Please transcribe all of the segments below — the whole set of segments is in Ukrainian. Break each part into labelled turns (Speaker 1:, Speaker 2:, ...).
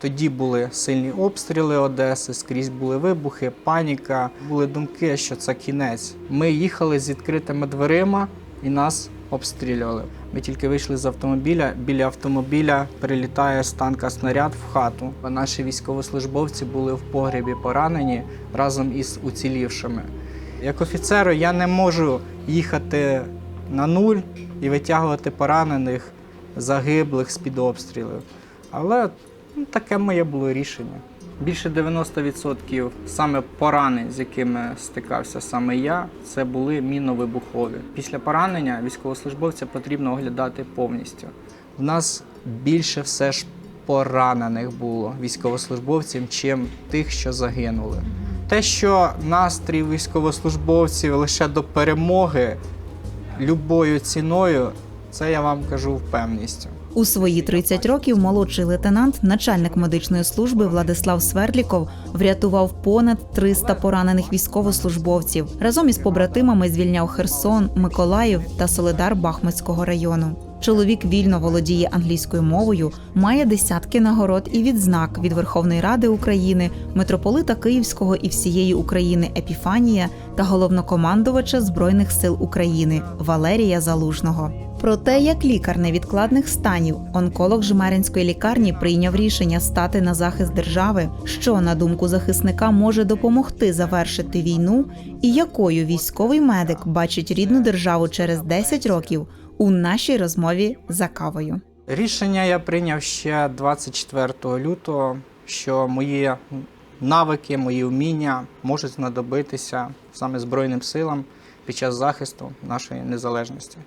Speaker 1: Тоді були сильні обстріли Одеси, скрізь були вибухи, паніка. Були думки, що це кінець. Ми їхали з відкритими дверима і нас обстрілювали. Ми тільки вийшли з автомобіля. Біля автомобіля прилітає з танка снаряд в хату. Наші військовослужбовці були в погребі поранені разом із уцілівшими. Як офіцеру я не можу їхати на нуль і витягувати поранених, загиблих з-під обстрілів. Але ну, таке моє було рішення. Більше 90% саме поранень, з якими стикався саме я, це були мінно-вибухові. Після поранення військовослужбовця потрібно оглядати повністю. В нас більше все ж поранених було військовослужбовців, чим тих, що загинули. Те, що настрій військовослужбовців лише до перемоги любою ціною, це я вам кажу впевненістю.
Speaker 2: У свої 30 років молодший лейтенант, начальник медичної служби Владислав Свердліков врятував понад 300 поранених військовослужбовців. Разом із побратимами звільняв Херсон, Миколаїв та Солидар Бахмутського району. Чоловік вільно володіє англійською мовою, має десятки нагород і відзнак від Верховної Ради України, митрополита Київського і всієї України Епіфанія та головнокомандувача Збройних сил України Валерія Залужного. Про те, як лікар невідкладних станів, онколог Жмеринської лікарні прийняв рішення стати на захист держави, що на думку захисника може допомогти завершити війну, і якою військовий медик бачить рідну державу через 10 років у нашій розмові за кавою.
Speaker 1: Рішення я прийняв ще 24 лютого, що мої навики, мої вміння можуть знадобитися саме Збройним силам під час захисту нашої незалежності.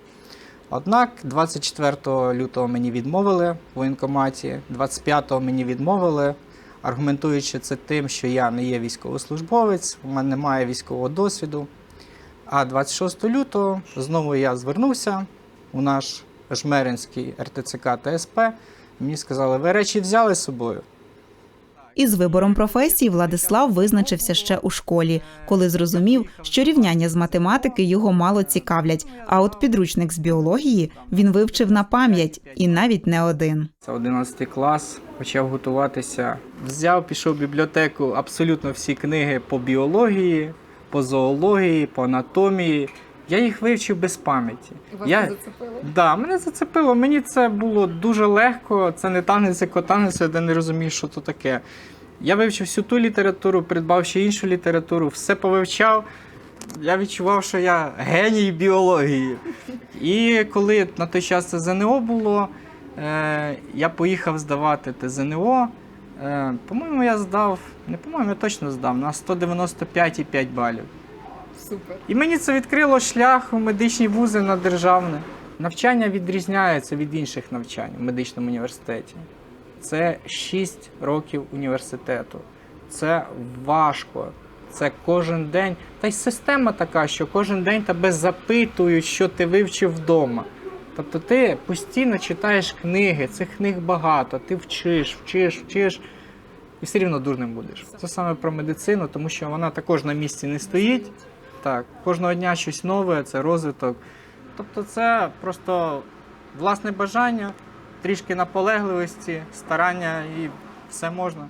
Speaker 1: Однак 24 лютого мені відмовили в воєнкоматі, 25-го мені відмовили, аргументуючи це тим, що я не є військовослужбовець, у мене немає військового досвіду. А 26 лютого знову я звернувся у наш Жмеринський РТЦК та СП. Мені сказали, ви речі взяли з собою.
Speaker 2: Із вибором професії Владислав визначився ще у школі, коли зрозумів, що рівняння з математики його мало цікавлять. А от підручник з біології він вивчив на пам'ять і навіть не один.
Speaker 1: Це 11 клас, почав готуватися. Взяв, пішов в бібліотеку абсолютно всі книги по біології, по зоології, по анатомії. Я їх вивчив без пам'яті.
Speaker 3: Вас
Speaker 1: Я...
Speaker 3: це зацепило?
Speaker 1: Да, мене зацепило. Мені це було дуже легко. Це не танець, як танець, де не розумієш, що то таке. Я вивчив всю ту літературу, придбав ще іншу літературу, все повивчав. Я відчував, що я геній біології. І коли на той час це ЗНО було, е, я поїхав здавати те ЗНО. Е, по-моєму, я здав, не по-моєму, я точно здав на 195,5 балів.
Speaker 3: Супер.
Speaker 1: І мені це відкрило шлях у медичні вузи на державне. Навчання відрізняється від інших навчань в медичному університеті. Це 6 років університету. Це важко. Це кожен день. Та й система така, що кожен день тебе запитують, що ти вивчив вдома. Тобто ти постійно читаєш книги, цих книг багато, ти вчиш, вчиш, вчиш, і все рівно дурним будеш. Це саме про медицину, тому що вона також на місці не стоїть. Так, кожного дня щось нове, це розвиток. Тобто це просто власне бажання, трішки наполегливості, старання і все можна.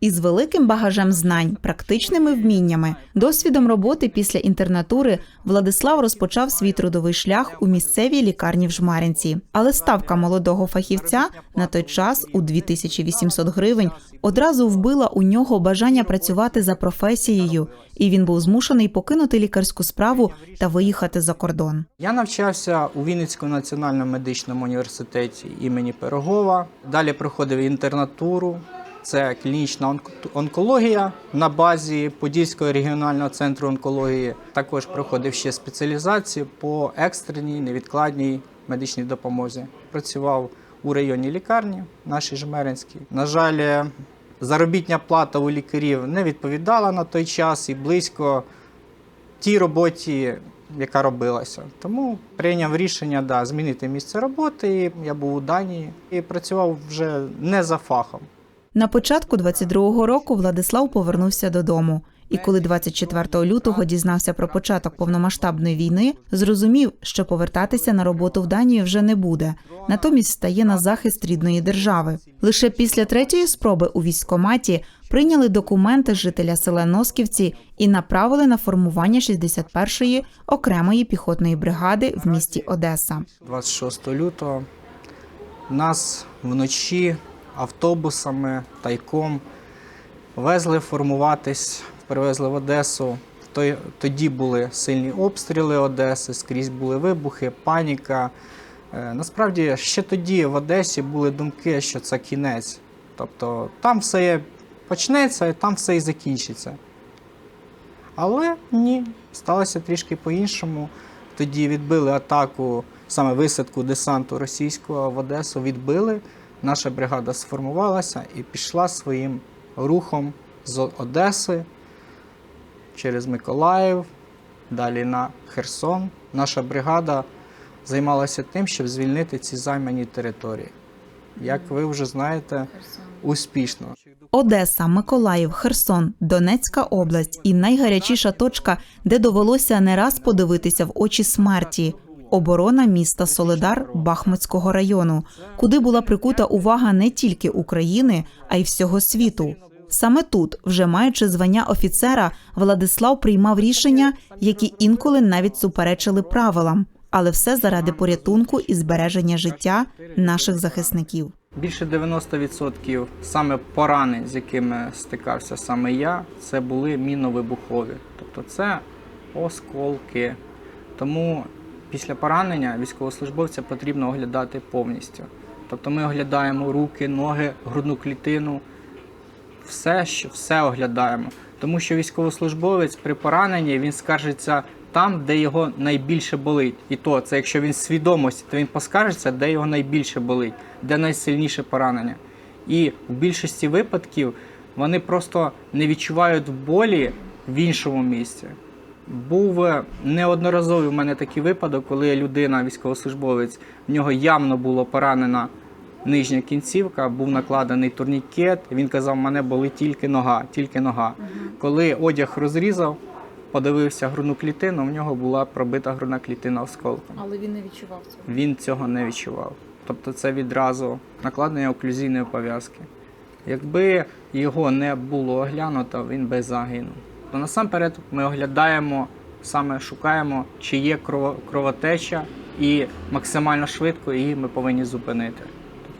Speaker 2: Із великим багажем знань, практичними вміннями, досвідом роботи після інтернатури Владислав розпочав свій трудовий шлях у місцевій лікарні в Жмаринці. Але ставка молодого фахівця на той час у 2800 гривень одразу вбила у нього бажання працювати за професією, і він був змушений покинути лікарську справу та виїхати за кордон.
Speaker 1: Я навчався у Вінницькому національному медичному університеті імені Пирогова. Далі проходив інтернатуру. Це клінічна онко- онкологія на базі Подільського регіонального центру онкології. Також проходив ще спеціалізацію по екстреній невідкладній медичній допомозі. Працював у районній лікарні, нашій Жмеринській. На жаль, заробітня плата у лікарів не відповідала на той час і близько тій роботі, яка робилася. Тому прийняв рішення да, змінити місце роботи. Я був у Данії і працював вже не за фахом.
Speaker 2: На початку 22-го року Владислав повернувся додому І коли 24 лютого дізнався про початок повномасштабної війни, зрозумів, що повертатися на роботу в Данію вже не буде. Натомість стає на захист рідної держави. Лише після третьої спроби у військкоматі прийняли документи жителя села Носківці і направили на формування 61-ї окремої піхотної бригади в місті Одеса.
Speaker 1: 26 лютого нас вночі автобусами тайком везли формуватись, привезли в Одесу. Тоді були сильні обстріли Одеси, скрізь були вибухи, паніка. Е, Насправді ще тоді в Одесі були думки, що це кінець. Тобто там все почнеться, і там все і закінчиться. Але ні, сталося трішки по-іншому. Тоді відбили атаку, саме висадку десанту російського в Одесу відбили. Наша бригада сформувалася і пішла своїм рухом з Одеси через Миколаїв, далі на Херсон. Наша бригада займалася тим, щоб звільнити ці займані території. Як ви вже знаєте, успішно.
Speaker 2: Одеса, Миколаїв, Херсон, Донецька область і найгарячіша точка, де довелося не раз подивитися в очі смерті. Оборона міста Солидар Бахмутського району, куди була прикута увага не тільки України, а й всього світу. Саме тут, вже маючи звання офіцера, Владислав приймав рішення, які інколи навіть суперечили правилам, але все заради порятунку і збереження життя наших захисників.
Speaker 1: Більше 90% саме поранень, з якими стикався саме я, це були міновибухові. Тобто це осколки. Тому після поранення військовослужбовця потрібно оглядати повністю. Тобто ми оглядаємо руки, ноги, грудну клітину, все, все оглядаємо. Тому що військовослужбовець при пораненні він скаржиться там, де його найбільше болить. І то, це якщо він свідомості, то він поскаржиться, де його найбільше болить, де найсильніше поранення. І в більшості випадків вони просто не відчувають болі в іншому місці. Був е, неодноразовий у мене такий випадок, коли людина, військовослужбовець, в нього явно було поранена нижня кінцівка, був накладений турнікет. Він казав, мене болить тільки нога, тільки нога. Коли одяг розрізав, подивився грудну клітину, в нього була пробита грудна клітина осколком.
Speaker 3: Але він не відчував цього.
Speaker 1: Він цього не відчував. Тобто це відразу накладення оклюзійної пов'язки. Якби його не було оглянуто, він би загинув. То насамперед ми оглядаємо, саме шукаємо, чи є крово- кровотеча, і максимально швидко її ми повинні зупинити.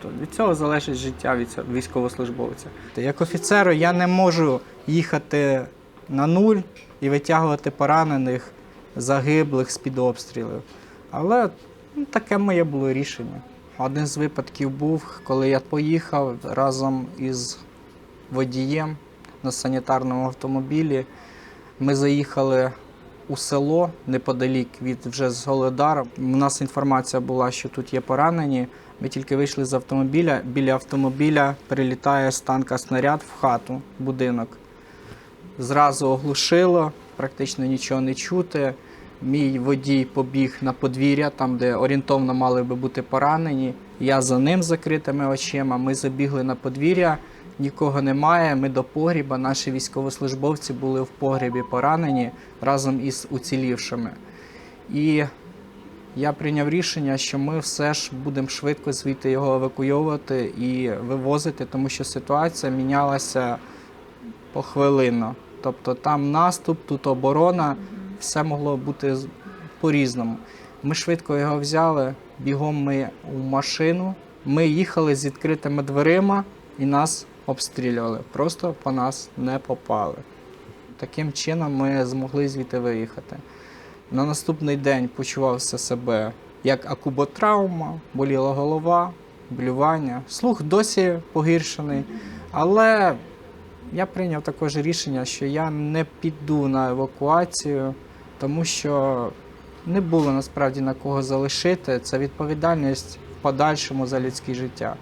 Speaker 1: Тобто від цього залежить життя від військовослужбовця. Як офіцеру я не можу їхати на нуль і витягувати поранених, загиблих з-під обстрілів. Але ну, таке моє було рішення. Один з випадків був, коли я поїхав разом із водієм на санітарному автомобілі. Ми заїхали у село неподалік від вже з Голодара. У нас інформація була, що тут є поранені. Ми тільки вийшли з автомобіля. Біля автомобіля прилітає з танка снаряд в хату, будинок. Зразу оглушило, практично нічого не чути. Мій водій побіг на подвір'я, там, де орієнтовно мали би бути поранені. Я за ним закритими очима. Ми забігли на подвір'я, нікого немає. Ми до погріба. Наші військовослужбовці були в погрібі поранені разом із уцілівшими. І я прийняв рішення, що ми все ж будемо швидко звідти його евакуйовувати і вивозити, тому що ситуація мінялася похвилинно. Тобто там наступ, тут оборона, все могло бути по-різному. Ми швидко його взяли, бігом ми у машину. Ми їхали з відкритими дверима і нас обстрілювали. Просто по нас не попали. Таким чином ми змогли звідти виїхати. На наступний день почувався себе як акуботравма, боліла голова, блювання. Слух досі погіршений. Але я прийняв також рішення, що я не піду на евакуацію, тому що не було насправді на кого залишити. Це відповідальність в подальшому за людське життя.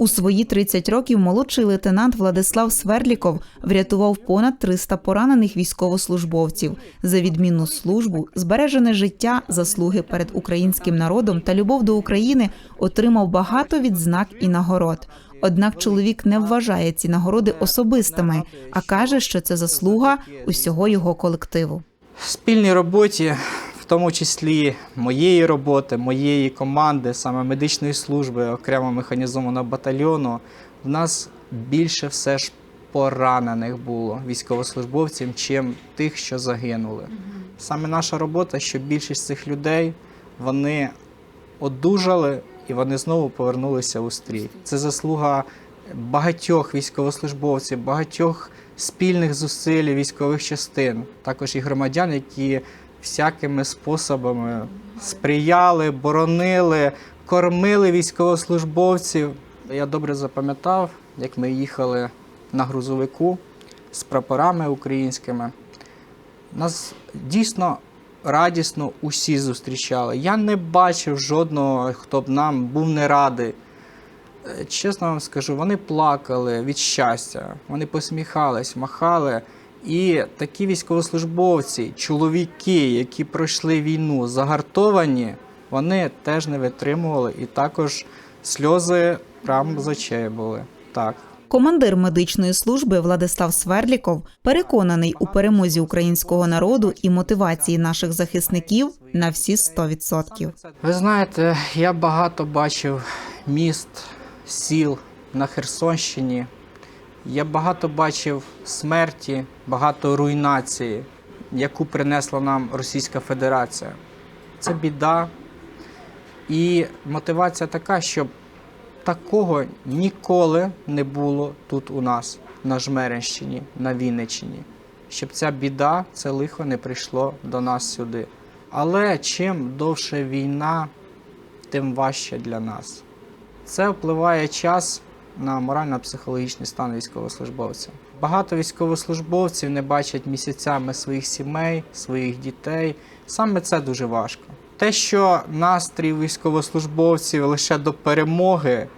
Speaker 2: У свої 30 років молодший лейтенант Владислав Сверліков врятував понад 300 поранених військовослужбовців за відмінну службу, збережене життя, заслуги перед українським народом та любов до України отримав багато відзнак і нагород. Однак чоловік не вважає ці нагороди особистими, а каже, що це заслуга усього його колективу.
Speaker 1: В спільній роботі, тому числі моєї роботи, моєї команди, саме медичної служби, окремо механізованого батальйону, в нас більше все ж поранених було військовослужбовців, чим тих, що загинули. Саме наша робота, щоб більшість цих людей вони одужали і вони знову повернулися у стрій. Це заслуга багатьох військовослужбовців, багатьох спільних зусиль військових частин, також і громадян, які всякими способами сприяли, боронили, кормили військовослужбовців. Я добре запам'ятав, як ми їхали на грузовику з прапорами українськими. Нас дійсно радісно усі зустрічали. Я не бачив жодного, хто б нам був не радий. Е, Чесно вам скажу, вони плакали від щастя, вони посміхались, махали. І такі військовослужбовці, чоловіки, які пройшли війну, загартовані, вони теж не витримували, і також сльози прямо з очей були. Так.
Speaker 2: Командир медичної служби Владислав Сверліков переконаний у перемозі українського народу і мотивації наших захисників на всі 100%.
Speaker 1: Ви знаєте, я багато бачив міст, сіл на Херсонщині. Я багато бачив смерті, багато руйнації, яку принесла нам Російська Федерація. Це біда. І мотивація така, щоб такого ніколи не було тут у нас, на Жмеринщині, на Вінниччині. Щоб ця біда, це лихо не прийшло до нас сюди. Але чим довше війна, тим важче для нас. Це впливає час на морально-психологічний стан військовослужбовця. Багато військовослужбовців не бачать місяцями своїх сімей, своїх дітей. Саме це дуже важко. Те, що настрій військовослужбовців лише до перемоги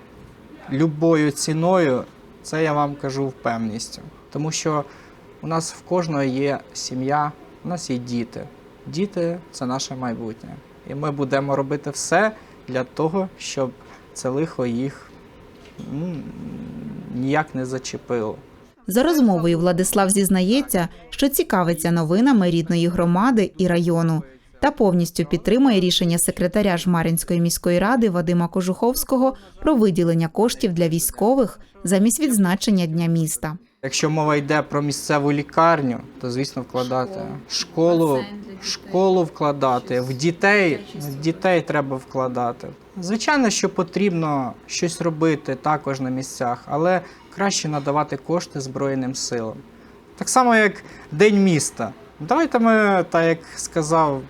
Speaker 1: любою ціною, це я вам кажу впевненістю. Тому що у нас в кожного є сім'я, у нас є діти. Діти це наше майбутнє. І ми будемо робити все для того, щоб це лихо їх ніяк не зачепило.
Speaker 2: За розмовою Владислав зізнається, що цікавиться новинами рідної громади і району та повністю підтримує рішення секретаря Жмаринської міської ради Вадима Кожуховського про виділення коштів для військових замість відзначення дня міста.
Speaker 1: Якщо мова йде про місцеву лікарню, то звісно вкладати школу, школу вкладати, в дітей, в дітей треба вкладати. Звичайно, що потрібно щось робити також на місцях, але краще надавати кошти Збройним силам. Так само, як День міста. Давайте ми, так як сказав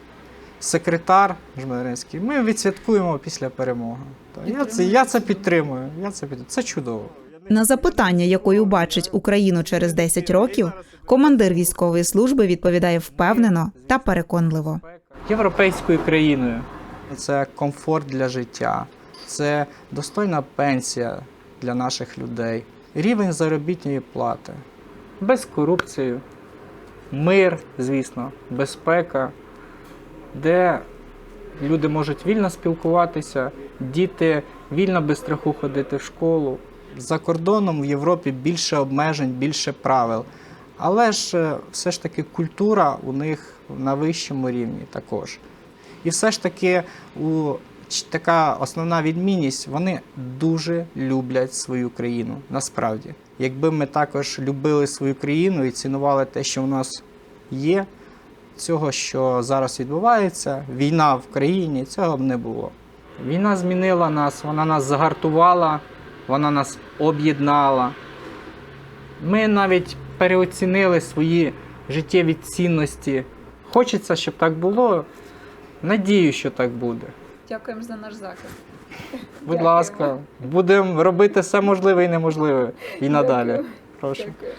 Speaker 1: секретар Жмеринський, ми відсвяткуємо після перемоги. Я це, я це підтримую. Я це підтримую. Це чудово.
Speaker 2: На запитання, якою бачить Україну через 10 років, командир військової служби відповідає впевнено та переконливо.
Speaker 1: європейською країною. Це комфорт для життя, це достойна пенсія для наших людей, рівень заробітної плати, без корупції, мир, звісно, безпека, де люди можуть вільно спілкуватися, діти вільно без страху ходити в школу. За кордоном в Європі більше обмежень, більше правил. Але ж е, все ж таки культура у них на вищому рівні також. І все ж таки у така основна відмінність, вони дуже люблять свою країну. Насправді, якби ми також любили свою країну і цінували те, що в нас є, цього, що зараз відбувається, війна в країні, цього б не було. Війна змінила нас, вона нас загартувала, вона нас об'єднала. Ми навіть переоцінили свої життєві цінності. Хочеться, щоб так було. Надію, що так буде.
Speaker 3: Дякуємо за наш заклик.
Speaker 1: Будь
Speaker 3: Дякую.
Speaker 1: ласка, будемо робити все можливе і неможливе і надалі. Прошу.
Speaker 3: Дякую.